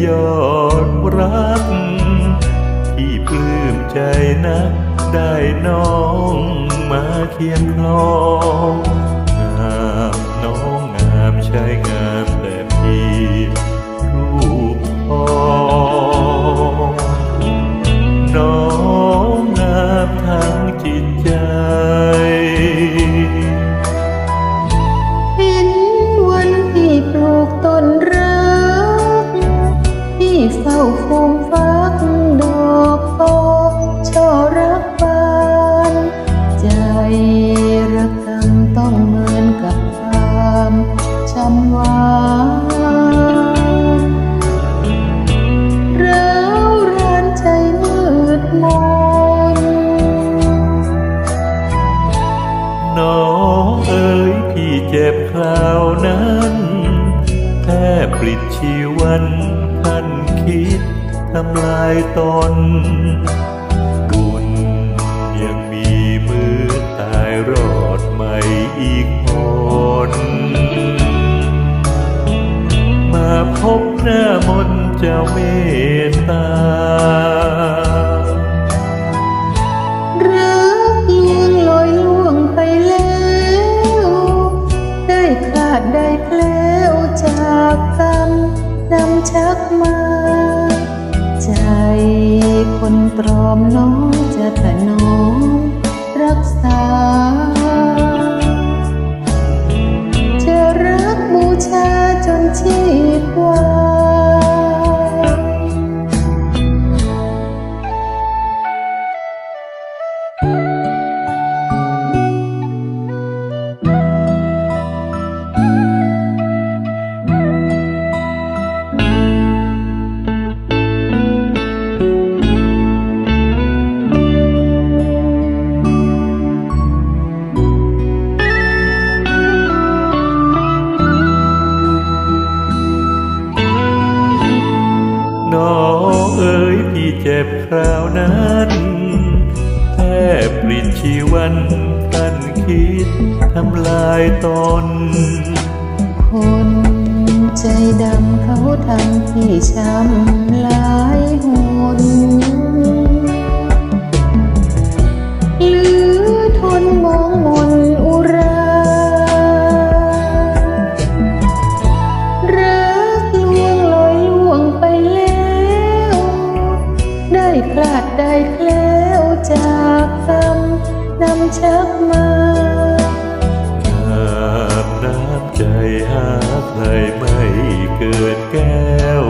อยอดรัก ที่ปลื้มใจนักได้น้องมาเคียงคลองงามน้องงามชายงาม ฟูมฟักดอกโตช่อรักบาน ใจระกำต้องเหมือนกับความช้ำหวานร้าวรานใจมืดมนน้องเอ๋ยพี่เจ็บคราวนั้นแทบปลิดชีวันท่าน คิดทำลายตน บุญยังมีมือตายรอดไม่อีกคน มาพบหน้ามนเจ้าเมตตารักลวงลอยล่วงไปแล้วได้ขาดได้แคล้วจากกันนำชักมา ใจ คนตรอมน้องจะถนอมรักษา น้องเอ๋ยพี่เจ็บคราวนั้นแทบปลิดชีวันท่านคิดทำลายตน คนใจดำเขาทำที่ช้ำ ได้พลาดได้แคล้วจากคำนำชักมาอาบน้ำใจหาใครไม่เกิดแก้ว